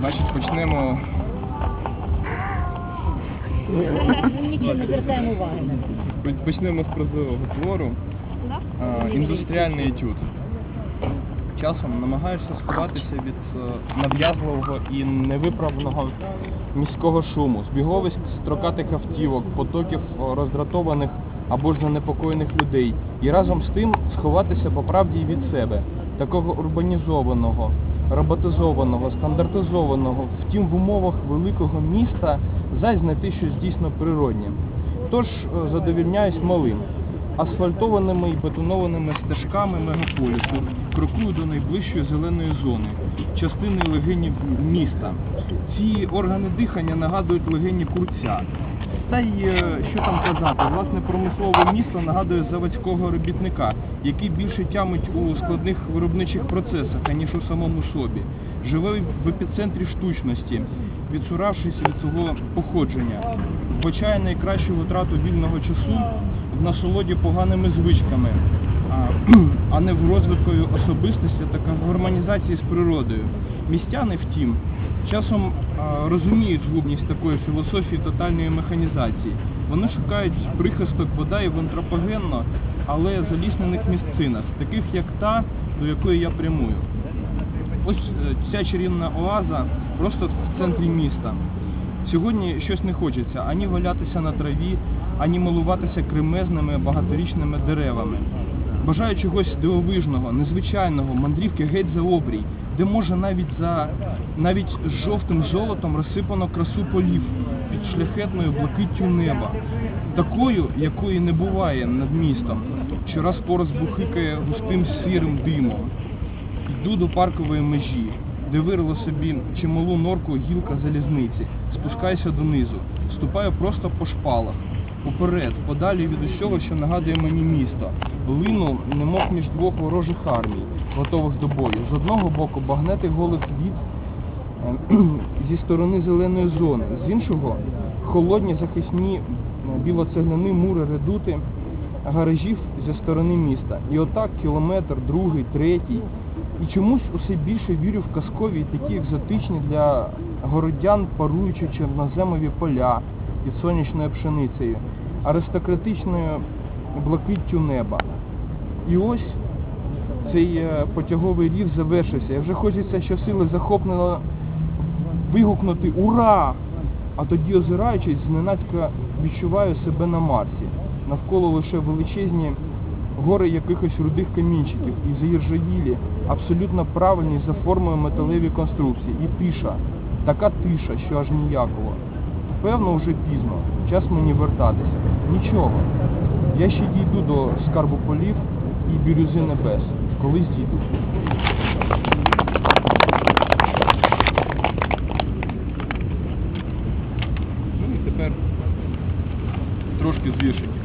Значить, почнемо. Ми нічого не звертаємо уваги. Почнемо з прозового твору. А, індустріальний етюд. Часом намагаєшся сховатися від е, нав'язливого і невиправного міського шуму, збіговиськ строкатих автівок, потоків е, роздратованих або ж занепокоєних людей, і разом з тим сховатися по правді і від себе, такого урбанізованого, роботизованого, стандартизованого, втім в умовах великого міста зась знайти щось дійсно природнє. Тож е, задовільняюсь малим асфальтованими і бетонованими стежками мегаполісу крокую до найближчої зеленої зони, частини легенів міста. Ці органи дихання нагадують легені курця. Та й е, що там казати, власне, промислове місто нагадує заводського робітника, який більше тямить у складних виробничих процесах, аніж у самому собі. Живе в епіцентрі штучності, відсуравшись від свого походження, вбачає найкращу витрату вільного часу в насолоді поганими звичками, а, не в розвиткові особистості та гармонізації з природою. Містяни, втім, часом розуміють згубність такої філософії тотальної механізації. Вони шукають прихисток бодай в антропогенно, але заліснених місцинах, таких як та, до якої я прямую. Ось е, ця чарівна оаза просто в центрі міста. Сьогодні щось не хочеться ані валятися на траві, ані милуватися кремезними багаторічними деревами. Бажаю чогось дивовижного, незвичайного, мандрівки геть за обрій, де може навіть за навіть жовтим золотом розсипано красу полів під шляхетною блакиттю неба, такою, якої не буває над містом, що раз пораз бухикає густим сірим димом. Йду до паркової межі, де вирила собі чималу норку гілка залізниці, спускаюся донизу, ступаю просто по шпалах, уперед, подалі від усього, що нагадує мені місто. Лину, немов між двох ворожих армій, готових до бою. З одного боку багнети голих від е, зі сторони зеленої зони, з іншого холодні захисні е, білоцегляні мури редути гаражів зі сторони міста. І отак кілометр, другий, третій. І чомусь усе більше вірю в казкові такі екзотичні для городян паруючі чорноземові поля під сонячною пшеницею, аристократичною блакиттю неба. І ось цей е, потяговий рів завершився. І вже хочеться щосили захопливо вигукнути Ура! А тоді, озираючись, зненацька відчуваю себе на Марсі. Навколо лише величезні гори якихось рудих камінчиків і заіржавілі, абсолютно правильні за формою металеві конструкції. І тиша, така тиша, що аж ніяково. Певно, вже пізно, час мені вертатися. Нічого. Я ще дійду до скарбу полів і бірюзи небес. Колись дійду. Ну і тепер трошки з віршиків.